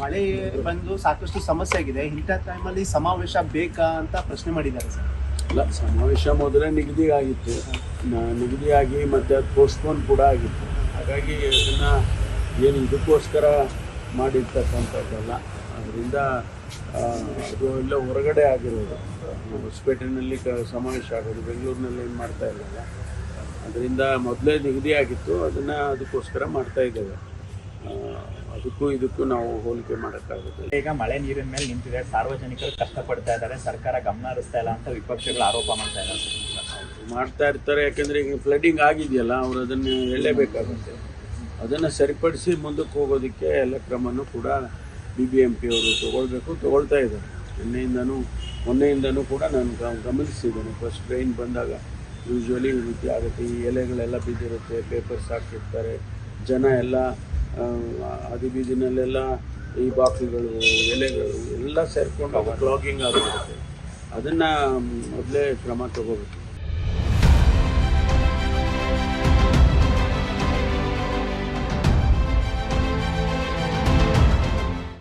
ಮಳೆ ಬಂದು ಸಾಕಷ್ಟು ಸಮಸ್ಯೆ ಆಗಿದೆ. ಇಂಥ ಟೈಮಲ್ಲಿ ಸಮಾವೇಶ ಬೇಕಾ ಅಂತ ಪ್ರಶ್ನೆ ಮಾಡಿದ್ದಾರೆ ಸರ್. ಅಲ್ಲ, ಸಮಾವೇಶ ಮೊದಲೇ ನಿಗದಿ ಆಗಿತ್ತು. ನಿಗದಿ ನಿಗದಿಯಾಗಿ ಮತ್ತೆ ಅದು ಪೋಸ್ಟ್ಪೋನ್ ಕೂಡ ಆಗಿತ್ತು. ಹಾಗಾಗಿ ಅದನ್ನು ಏನು ಇದಕ್ಕೋಸ್ಕರ ಮಾಡಿರ್ತಕ್ಕಂಥದ್ದಲ್ಲ. ಅದರಿಂದ ಅದು ಎಲ್ಲ ಹೊರಗಡೆ ಆಗಿರೋದು. ಹೊಸಪೇಟೆನಲ್ಲಿ ಕ, ಸಮಾವೇಶ ಆಗೋದು, ಬೆಂಗಳೂರಿನಲ್ಲಿ ಏನು ಮಾಡ್ತಾ ಇರಲಿಲ್ಲ ಅದರಿಂದ ಮೊದಲೇ ನಿಗದಿ ಆಗಿತ್ತು. ಅದನ್ನು ಅದಕ್ಕೋಸ್ಕರ ಮಾಡ್ತಾ ಇದ್ದೇವೆ. ಅದಕ್ಕೂ ಇದಕ್ಕೂ ನಾವು ಹೋಲಿಕೆ ಮಾಡೋಕ್ಕಾಗುತ್ತೆ. ಈಗ ಮಳೆ ನೀರಿನ ಮೇಲೆ ನಿಂತಿದೆ ಸಾರ್ವಜನಿಕರು ಕಷ್ಟಪಡ್ತಾ ಇದ್ದಾರೆ ಸರ್ಕಾರ ಗಮನ ಹರಿಸ್ತಾ ಇಲ್ಲ ಅಂತ ವಿಪಕ್ಷಗಳು ಆರೋಪ ಮಾಡ್ತಾ ಇದ್ದಾರೆ. ಮಾಡ್ತಾ ಇರ್ತಾರೆ ಯಾಕೆಂದರೆ ಈಗ ಫ್ಲಡ್ಡಿಂಗ್ ಆಗಿದೆಯಲ್ಲ ಅವರು ಅದನ್ನು ಹೇಳಲೇಬೇಕಾಗುತ್ತೆ. ಅದನ್ನು ಸರಿಪಡಿಸಿ ಮುಂದಕ್ಕೆ ಹೋಗೋದಕ್ಕೆ ಎಲ್ಲ ಕ್ರಮನೂ ಕೂಡ ಬಿ ಬಿ ಎಂ ಪಿ ಅವರು ತೊಗೊಳ್ಬೇಕು ತೊಗೊಳ್ತಾ ಇದ್ದಾರೆ. ನಿನ್ನೆಯಿಂದನೂ ಮೊನ್ನೆಯಿಂದನೂ ಕೂಡ ನಾನು ಗಮನಿಸಿದ್ದೇನೆ. ಫಸ್ಟ್ ಟ್ರೈನ್ ಬಂದಾಗ ಯೂಶ್ವಲಿ ಈ ರೀತಿ ಆಗುತ್ತೆ. ಈ ಎಲೆಗಳೆಲ್ಲ ಬಿದ್ದಿರುತ್ತೆ ಪೇಪರ್ಸ್ ಹಾಕಿರ್ತಾರೆ ಜನ ಎಲ್ಲ ಬೀದಿನಲ್ಲೆಲ್ಲ ಈ ಬಾಕ್ಸ್ಗಳು ಎಲೆಗಳು ಎಲ್ಲ ಸೇರ್ಕೊಂಡು ಕ್ಲಾಗಿಂಗ್ ಆಗಿರುತ್ತೆ ಅದನ್ನು ಮೊದಲೇ ಕ್ರಮ ತಗೋಬೇಕು.